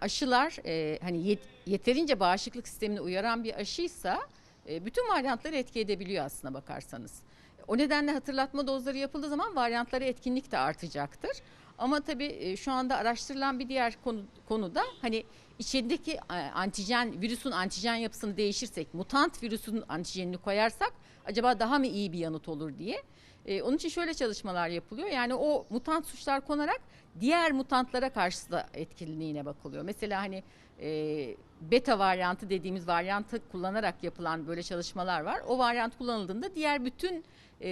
aşılar e, hani yet- yeterince bağışıklık sistemini uyaran bir aşıysa e, bütün varyantları etki edebiliyor aslına bakarsanız. O nedenle hatırlatma dozları yapıldığı zaman varyantlara etkinlik de artacaktır. Ama tabii e, şu anda araştırılan bir diğer konu, konuda hani içindeki e, antijen, virüsün antijen yapısını değişirsek, mutant virüsün antijenini koyarsak acaba daha mı iyi bir yanıt olur diye. E, onun için şöyle çalışmalar yapılıyor. Yani o mutant suçlar konarak diğer mutantlara karşı da etkinliğine bakılıyor. Mesela hani e, beta varyantı dediğimiz varyantı kullanarak yapılan böyle çalışmalar var. O varyant kullanıldığında diğer bütün e,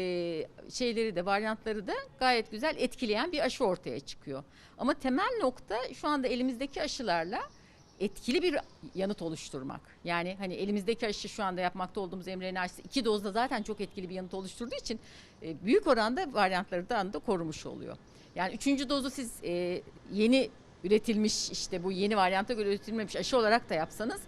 şeyleri de varyantları da gayet güzel etkileyen bir aşı ortaya çıkıyor. Ama temel nokta şu anda elimizdeki aşılarla etkili bir yanıt oluşturmak. Yani hani elimizdeki aşı şu anda yapmakta olduğumuz mRNA aşısı iki dozda zaten çok etkili bir yanıt oluşturduğu için e, büyük oranda varyantlardan da korumuş oluyor. Yani üçüncü dozu siz e, yeni üretilmiş işte bu yeni varyanta göre üretilmemiş aşı olarak da yapsanız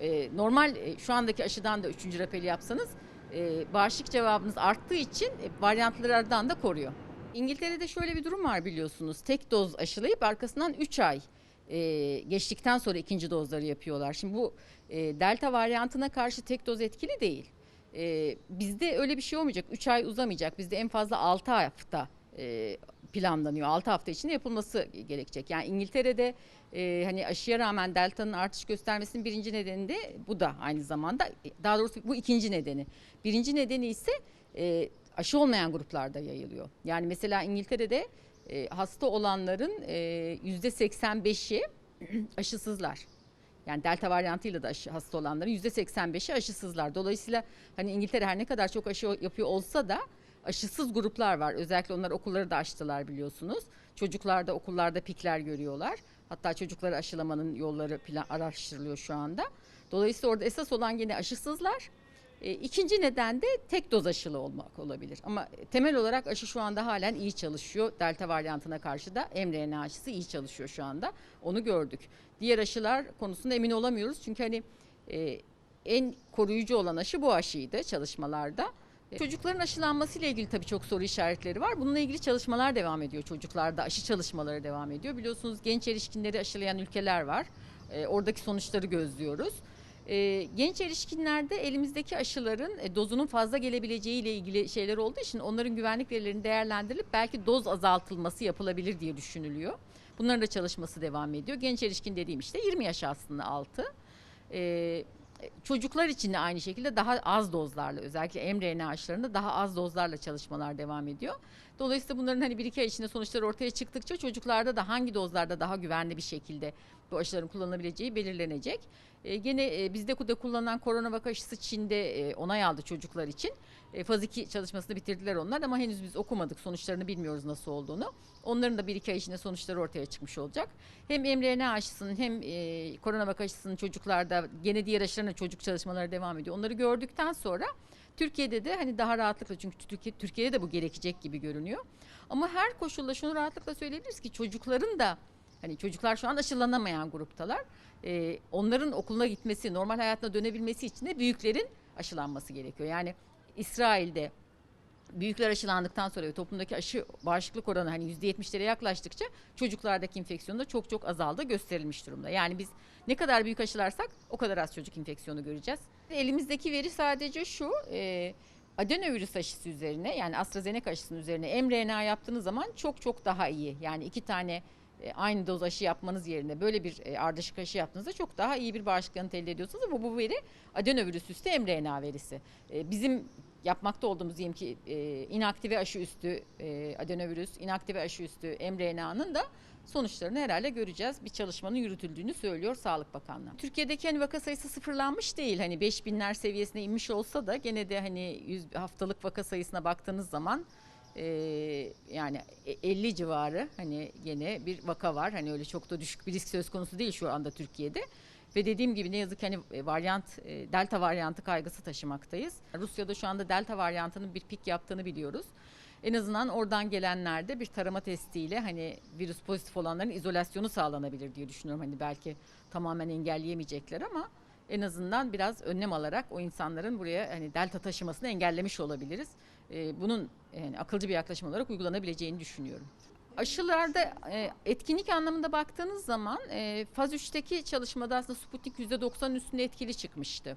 e, normal e, şu andaki aşıdan da üçüncü rapeli yapsanız e, bağışıklık cevabınız arttığı için e, varyantlardan da koruyor. İngiltere'de şöyle bir durum var biliyorsunuz. Tek doz aşılayıp arkasından 3 ay e, geçtikten sonra ikinci dozları yapıyorlar. Şimdi bu e, delta varyantına karşı tek doz etkili değil. E, bizde öyle bir şey olmayacak. 3 ay uzamayacak. Bizde en fazla 6 hafta e, planlanıyor. 6 hafta içinde yapılması gerekecek. Yani İngiltere'de e, hani aşıya rağmen delta'nın artış göstermesinin birinci nedeni de bu da aynı zamanda. Daha doğrusu bu ikinci nedeni. Birinci nedeni ise e, aşı olmayan gruplarda yayılıyor. Yani mesela İngiltere'de e, hasta olanların e, yüzde 85'i aşısızlar. Yani delta varyantıyla da aşı, hasta olanların yüzde 85'i aşısızlar. Dolayısıyla hani İngiltere her ne kadar çok aşı yapıyor olsa da aşısız gruplar var. Özellikle onlar okulları da açtılar biliyorsunuz. Çocuklar da okullarda pikler görüyorlar. Hatta çocukları aşılamanın yolları plan araştırılıyor şu anda. Dolayısıyla orada esas olan yine aşısızlar. E, ikinci neden de tek doz aşılı olmak olabilir. Ama temel olarak aşı şu anda halen iyi çalışıyor. Delta varyantına karşı da mRNA aşısı iyi çalışıyor şu anda. Onu gördük. Diğer aşılar konusunda emin olamıyoruz. Çünkü hani e, en koruyucu olan aşı bu aşıydı çalışmalarda. E, Çocukların aşılanması ile ilgili tabii çok soru işaretleri var. Bununla ilgili çalışmalar devam ediyor çocuklarda. Aşı çalışmaları devam ediyor. Biliyorsunuz genç erişkinleri aşılayan ülkeler var. E, oradaki sonuçları gözlüyoruz. E, genç erişkinlerde elimizdeki aşıların e, dozunun fazla gelebileceği ile ilgili şeyler olduğu için onların güvenlik verilerinin değerlendirilip belki doz azaltılması yapılabilir diye düşünülüyor. Bunların da çalışması devam ediyor. Genç erişkin dediğim işte 20 yaş aslında altı. E, Çocuklar için de aynı şekilde daha az dozlarla özellikle mRNA aşılarında daha az dozlarla çalışmalar devam ediyor. Dolayısıyla bunların hani bir iki ay içinde sonuçları ortaya çıktıkça çocuklarda da hangi dozlarda daha güvenli bir şekilde bu aşıların kullanılabileceği belirlenecek. E, gene e, bizde de kullanılan koronavak aşısı Çin'de e, onay aldı çocuklar için. E, faz 2 çalışmasını bitirdiler onlar ama henüz biz okumadık sonuçlarını bilmiyoruz nasıl olduğunu. Onların da bir iki ay içinde sonuçları ortaya çıkmış olacak. Hem mRNA aşısının hem e, koronavak aşısının çocuklarda gene diğer aşıların da çocuk çalışmaları devam ediyor. Onları gördükten sonra Türkiye'de de hani daha rahatlıkla çünkü Türkiye, Türkiye'de de bu gerekecek gibi görünüyor. Ama her koşulda şunu rahatlıkla söyleyebiliriz ki çocukların da hani çocuklar şu an aşılanamayan gruptalar. Ee, onların okuluna gitmesi, normal hayatına dönebilmesi için de büyüklerin aşılanması gerekiyor. Yani İsrail'de büyükler aşılandıktan sonra ve toplumdaki aşı bağışıklık oranı hani %70'lere yaklaştıkça çocuklardaki enfeksiyon da çok çok azaldı gösterilmiş durumda. Yani biz ne kadar büyük aşılarsak o kadar az çocuk enfeksiyonu göreceğiz. Elimizdeki veri sadece şu e, adenovirüs aşısı üzerine yani AstraZeneca aşısının üzerine mRNA yaptığınız zaman çok çok daha iyi. Yani iki tane e, aynı doz aşı yapmanız yerine böyle bir e, ardışık aşı yaptığınızda çok daha iyi bir bağışıklık elde ediyorsunuz ama bu veri adenovirüs üstü mRNA verisi. E, bizim yapmakta olduğumuz diyelim ki e, inaktive aşı üstü e, adenovirüs, inaktive aşı üstü mRNA'nın da sonuçlarını herhalde göreceğiz. Bir çalışmanın yürütüldüğünü söylüyor Sağlık Bakanlığı. Türkiye'deki hani vaka sayısı sıfırlanmış değil. Hani 5000'ler seviyesine inmiş olsa da gene de hani 100 haftalık vaka sayısına baktığınız zaman e, yani 50 civarı hani gene bir vaka var. Hani öyle çok da düşük bir risk söz konusu değil şu anda Türkiye'de. Ve dediğim gibi ne yazık ki hani e, varyant, e, delta varyantı kaygısı taşımaktayız. Rusya'da şu anda delta varyantının bir pik yaptığını biliyoruz. En azından oradan gelenlerde bir tarama testiyle hani virüs pozitif olanların izolasyonu sağlanabilir diye düşünüyorum. Hani belki tamamen engelleyemeyecekler ama en azından biraz önlem alarak o insanların buraya hani delta taşımasını engellemiş olabiliriz. E, bunun yani akılcı bir yaklaşım olarak uygulanabileceğini düşünüyorum. Aşılarda e, etkinlik anlamında baktığınız zaman e, faz 3'teki çalışmada aslında Sputnik %90'ın üstünde etkili çıkmıştı.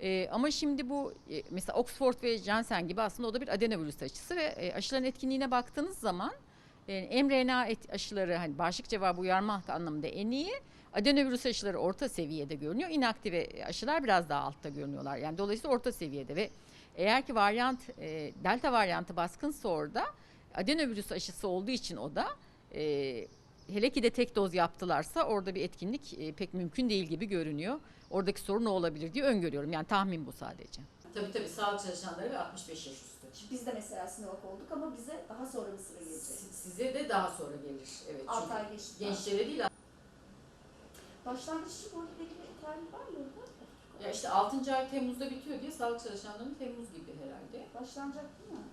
E, ama şimdi bu e, mesela Oxford ve Janssen gibi aslında o da bir adenovirüs aşısı ve e, aşıların etkinliğine baktığınız zaman e, mRNA et, aşıları hani bağışıklık cevabı uyarma anlamında en iyi. Adenovirüs aşıları orta seviyede görünüyor. İnaktive aşılar biraz daha altta görünüyorlar. Yani dolayısıyla orta seviyede ve eğer ki varyant e, delta varyantı baskınsa orada adenovirüs aşısı olduğu için o da e, hele ki de tek doz yaptılarsa orada bir etkinlik e, pek mümkün değil gibi görünüyor. Oradaki sorun ne olabilir diye öngörüyorum. Yani tahmin bu sadece. Tabii tabii sağlık çalışanları ve 65 yaş üstü. Biz de mesela Sinovac olduk ama bize daha sonra bir sıra gelecek. Size de daha sonra gelir. Evet. 6 ay geçti. gençlere değil. Başlangıç için orada belli bir tarih var mı orada? Ya işte 6. ay Temmuz'da bitiyor diye sağlık çalışanlarının Temmuz gibi herhalde. Başlanacak değil mi?